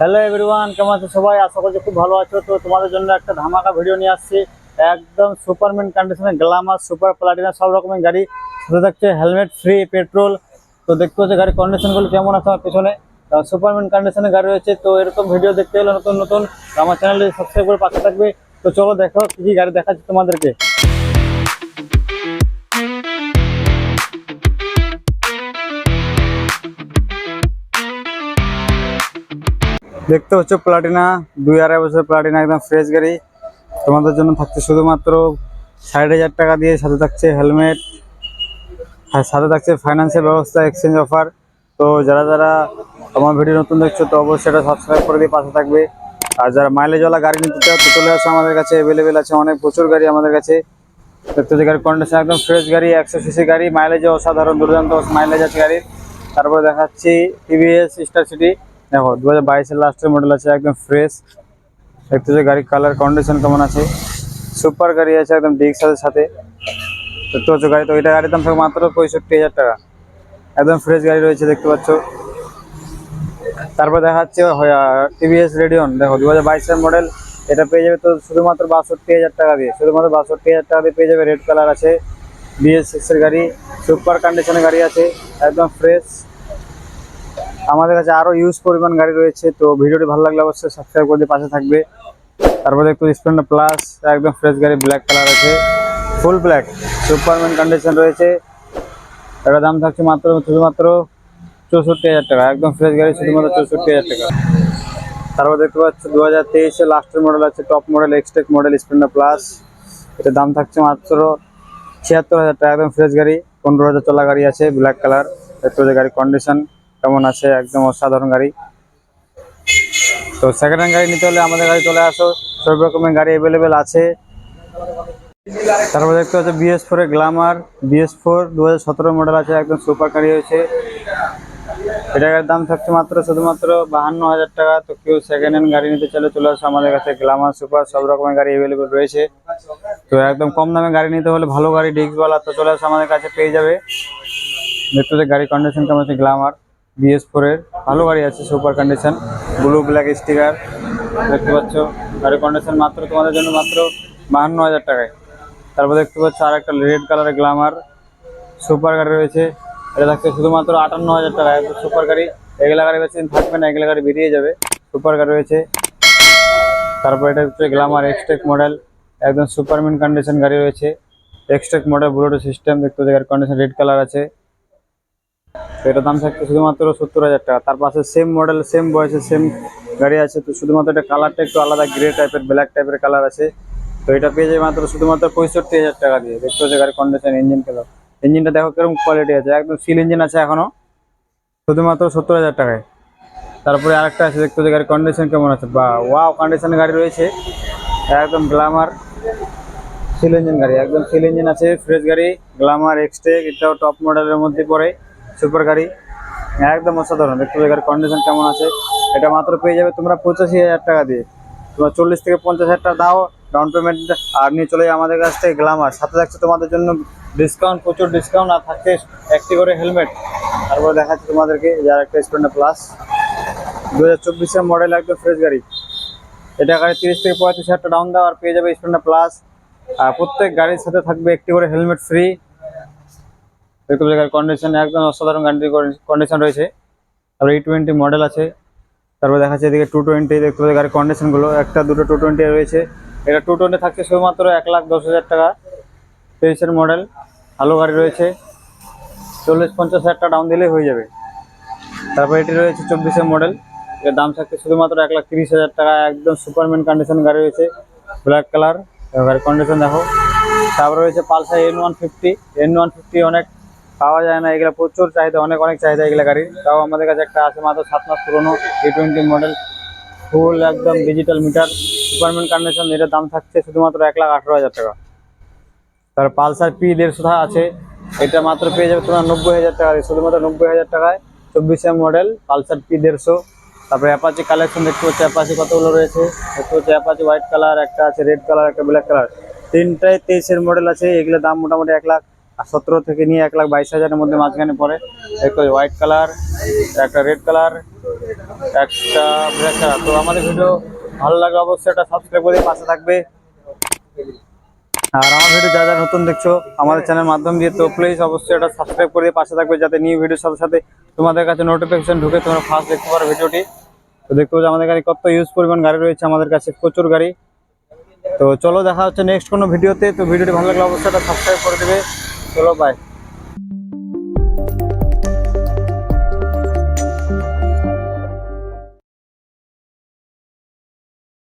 Hello everyone কেমন আছো সবাই? আশা করছি খুব ভালো আছো। তো তোমাদের জন্য একটা ধামাকা ভিডিও নিয়ে আসছি। একদম সুপারম্যান কন্ডিশনে গ্লামার সুপার প্লাটিনা সব রকমের গাড়ি। সাথে থাকছে হেলমেট ফ্রি পেট্রোল তো দেখতে হচ্ছে গাড়ির কন্ডিশনগুলো কেমন আছে আমার পেছনে। সুপারম্যান কন্ডিশনে গাড়ি রয়েছে। তো এরকম ভিডিও দেখতে হলে নতুন নতুন। আমার চ্যানেলে সাবস্ক্রাইব করে পাশে থাকবে, তো চলো দেখো কি কি গাড়ি দেখাচ্ছি তোমাদেরকে। দেখতে হচ্ছে প্লাটিনা, দুই আড়াই বছর প্লাটিনা, একদম ফ্রেশ গাড়ি। তোমাদের জন্য থাকছে শুধুমাত্র ষাট হাজার টাকা দিয়ে, সাথে থাকছে হেলমেট, আর সাথে থাকছে ফাইন্যান্সের ব্যবস্থা এক্সচেঞ্জ অফার তো যারা যারা আমার ভিডিও নতুন দেখছ, তো অবশ্যই এটা সাবস্ক্রাইব করে দিয়ে পাশে থাকবে। আর যারা মাইলেজওয়ালা গাড়ি নিতে চাও, তো চলে আসো আমাদের কাছে অ্যাভেলেবেল আছে অনেক, প্রচুর গাড়ি আমাদের কাছে। দেখতে হচ্ছে গাড়ির কন্ডিশন একদম ফ্রেশ গাড়ি, একশো সিসি গাড়ি মাইলেজে অসাধারণ, দুর্দান্ত মাইলেজ আছে গাড়ির। তারপরে দেখাচ্ছি টিভিএস স্টার সিটি দেখো দু হাজার বাইশের লাস্টের মডেল আছে একদম ফ্রেশ দেখতে হচ্ছে গাড়ির কালার কন্ডিশন কেমন আছে? সুপার গাড়ি আছে একদম ডিক্সের সাথে। দেখতে পাচ্ছ গাড়ি তো, এটা গাড়ির দাম থাকবে মাত্র পঁয়ষট্টি হাজার টাকা। একদম ফ্রেশ গাড়ি রয়েছে, দেখতে পাচ্ছ। তারপর দেখা যাচ্ছে টিভিএস রেডিয়ন দেখো দু হাজার বাইশের মডেল এটা পেয়ে যাবে তো শুধুমাত্র বাষট্টি হাজার টাকা দিয়ে। শুধুমাত্র বাষট্টি হাজার টাকা দিয়ে পেয়ে যাবে রেড কালার আছে। বিএস সিক্সের গাড়ি সুপার কন্ডিশনের গাড়ি আছে, একদম ফ্রেশ আমাদের কাছে আরও ইউজ পরিমাণ গাড়ি রয়েছে, তো ভিডিওটি ভালো লাগলে অবশ্যই সাবস্ক্রাইব করে পাশে থাকবে। তারপরে একটু স্প্লেন্ডার প্লাস একদম ফ্রেশ গাড়ি ব্ল্যাক কালার আছে ফুল ব্ল্যাক সুপারম্যান কন্ডিশন রয়েছে। এটার দাম থাকছে মাত্র, শুধুমাত্র চৌষট্টি হাজার টাকা, একদম ফ্রেশ গাড়ি, শুধুমাত্র চৌষট্টি হাজার টাকা। তারপর দেখতে পাচ্ছ দু হাজার তেইশে লাস্টের মডেল আছে top model Xtec model Splendor plus এটার দাম থাকছে মাত্র ছিয়াত্তর হাজার টাকা, একদম ফ্রেশ গাড়ি, পনেরো হাজার চলা গাড়ি আছে ব্ল্যাক কালার দেখতে গাড়ির কন্ডিশন কেমন আছে? একদম অসাধারণ গাড়ি। তো সেকেন্ড হ্যান্ড গাড়ি নিতে হলে আমাদের গাড়ি চলে আসো। সব রকমের গাড়ি অ্যাভেলেবেল আছে। তারপর দেখতে পাচ্ছ বিএস ফোর এর গ্লামার বিএস ফোর দু হাজার সতেরো মডেল আছে, একদম সুপার গাড়ি হয়েছে। এটার দাম থাকছে মাত্র শুধুমাত্র বাহান্ন হাজার টাকা। তো কেউ সেকেন্ড হ্যান্ড গাড়ি নিতে চলে চলে আসো আমাদের কাছে গ্লামার সুপার সব রকমের গাড়ি অ্যাভেলেবেল রয়েছে। তো একদম কম দামে গাড়ি নিতে হলে ভালো গাড়ি ডিস্কওয়ালা তো চলে আসো আমাদের কাছে, পেয়ে যাবে। দেখতে গাড়ির কন্ডিশন কেমন আছে গ্লামার বিএস ফোর এর ভালো গাড়ি আছে super condition blue black sticker দেখতে পাচ্ছ? গাড়ির কন্ডিশন মাত্র তোমাদের জন্য মাত্র বাহান্ন হাজার টাকায়। তারপর দেখতে পাচ্ছ আর একটা রেড কালারের গ্লামার সুপার গাড়ি রয়েছে। এটা থাকছে শুধুমাত্র আটান্ন হাজার টাকা সুপার গাড়ি এগুলা গাড়ি বেশি থাকবে না এগুলা গাড়ি বেরিয়ে যাবে। সুপার গাড়ি রয়েছে। তারপর এটা হচ্ছে গ্লামার এক্সটেক মডেল একদম সুপারম্যান কন্ডিশন গাড়ি রয়েছে। এক্সটেক মডেল ব্লুটুথ সিস্টেম দেখতে পাচ্ছি, গাড়ির কন্ডিশন রেড কালার আছে। তো এটার দাম থাকছে শুধুমাত্র সত্তর হাজার টাকা। তার পাশে সেম মডেল সেম বয়সে সেম গাড়ি আছে। তো শুধুমাত্র এটা কালারটা একটু আলাদা গ্রে টাইপের ব্ল্যাক টাইপের কালার আছে। তো এটা পেয়ে যাবে মাত্র শুধুমাত্র পঁয়ষট্টি হাজার টাকা দিয়ে। দেখতে হচ্ছে গাড়ির কন্ডিশন ইঞ্জিন কালার ইঞ্জিনটা দেখো কীরকম কোয়ালিটি আছে। একদম সিল ইঞ্জিন আছে এখনও শুধুমাত্র সত্তর হাজার টাকায়। তারপরে আরেকটা আছে, দেখতে হচ্ছে গাড়ির কন্ডিশন কেমন আছে। বা ওয়াও কন্ডিশনের গাড়ি রয়েছে। একদম গ্লামার সিল ইঞ্জিন গাড়ি। একদম সিল ইঞ্জিন আছে ফ্রেশ গাড়ি গ্লামার এক্সটেক এটাও টপ মডেলের মধ্যে পড়ে। সুপার গাড়ি। একদম অসাধারণ। দেখতে পাচ্ছ গাড়ির কন্ডিশন কেমন আছে? এটা মাত্র পেয়ে যাবে তোমরা পঁচাশি হাজার টাকা দিয়ে। তোমরা চল্লিশ থেকে পঞ্চাশ হাজার টাকা দাও ডাউন পেমেন্ট আর নিয়ে চলে যাও আমাদের কাছ থেকে গ্লামার সাথে থাকছে তোমাদের জন্য ডিসকাউন্ট প্রচুর ডিসকাউন্ট আর থাকছে একটি করে হেলমেট তারপরে দেখাচ্ছি তোমাদেরকে যার একটা স্প্লেন্ডার প্লাস দু হাজার চব্বিশের মডেল একদম ফ্রেশ গাড়ি। এটা গাড়ি তিরিশ থেকে পঁয়ত্রিশ হাজার টাকা ডাউন দাও, আর পেয়ে যাবে স্প্লেন্ডার প্লাস আর প্রত্যেক গাড়ির সাথে থাকবে একটি করে হেলমেট ফ্রি দেখতে পাচ্ছি কন্ডিশন একদম অসাধারণ গাড়ির কন্ডিশন রয়েছে। তারপরে ই টোয়েন্টি মডেল আছে। তারপর দেখা যাচ্ছে এদিকে টু টোয়েন্টি দেখতে গাড়ির কন্ডিশনগুলো একটা, দুটো টু টোয়েন্টি রয়েছে। এটা টু টোয়েন্টি থাকছে শুধুমাত্র এক লাখ দশ হাজার টাকা। তেইশের মডেল ভালো গাড়ি রয়েছে। চল্লিশ, পঞ্চাশ হাজার টাকা ডাউন দিলেই হয়ে যাবে। তারপর এটি রয়েছে চব্বিশের মডেল এর দাম থাকছে শুধুমাত্র এক লাখ তিরিশ হাজার টাকা। একদম সুপারম্যান কন্ডিশন গাড়ি রয়েছে। ব্ল্যাক কালার গাড়ির কন্ডিশন দেখো। তারপরে রয়েছে Pulsar N one fifty N one fifty অনেক পাওয়া যায় না, এগুলো প্রচুর চাহিদা, অনেক অনেক চাহিদা এগুলো গাড়ি তাও আমাদের কাছে একটা আছে মাত্র সাত মাস পুরোনো ই টোয়েন্টি মডেল ফুল একদম ডিজিটাল মিটার সুপারম্যান কন্ডিশন এটার দাম থাকছে শুধুমাত্র এক লাখ আঠারো হাজার টাকা। তারপর পালসার পি দেড়শো আছে, এটা মাত্র পেয়ে যাবে তোমার নব্বই হাজার টাকা শুধুমাত্র নব্বই হাজার টাকায় চব্বিশে মডেল পালসার পি দেড়শো। তারপরে অ্যাপাচি কালেকশন দেখতে পাচ্ছি অ্যাপাচি কতগুলো রয়েছে? দেখতে পাচ্ছি অ্যাপাচি হোয়াইট কালার একটা আছে রেড কালার একটা ব্ল্যাক কালার তিনটায় তেইশের মডেল আছে, এগুলোর দাম মোটামুটি এক লাখ সতেরো থেকে নিয়ে এক লাখ বাইশ হাজারের মধ্যে মাঝখানে পড়ে। একটা হোয়াইট কালার একটা রেড কালার একটা ব্ল্যাক কালার তো আমাদের ভিডিও ভালো লাগলে অবশ্যই একটা সাবস্ক্রাইব করে পাশে থাকবে। আর আমার ভিডিও যা যা নতুন দেখছ আমাদের চ্যানেল মাধ্যম দিয়ে, তো প্লিজ অবশ্যই এটা সাবস্ক্রাইব করে পাশে থাকবে যাতে নিউ ভিডিওর সাথে সাথে তোমাদের কাছে নোটিফিকেশন ঢুকে তোমরা ফার্স্ট দেখতে পারো ভিডিওটি তো দেখতে পাচ্ছ আমাদের গাড়ি কত ইউজ পরিমাণ গাড়ি রয়েছে, আমাদের কাছে প্রচুর গাড়ি। তো চলো দেখা হচ্ছে নেক্সট কোনো ভিডিওতে তো। ভিডিওটি ভালো লাগলে অবশ্যই এটা সাবস্ক্রাইব করে দেবে। চলো বাই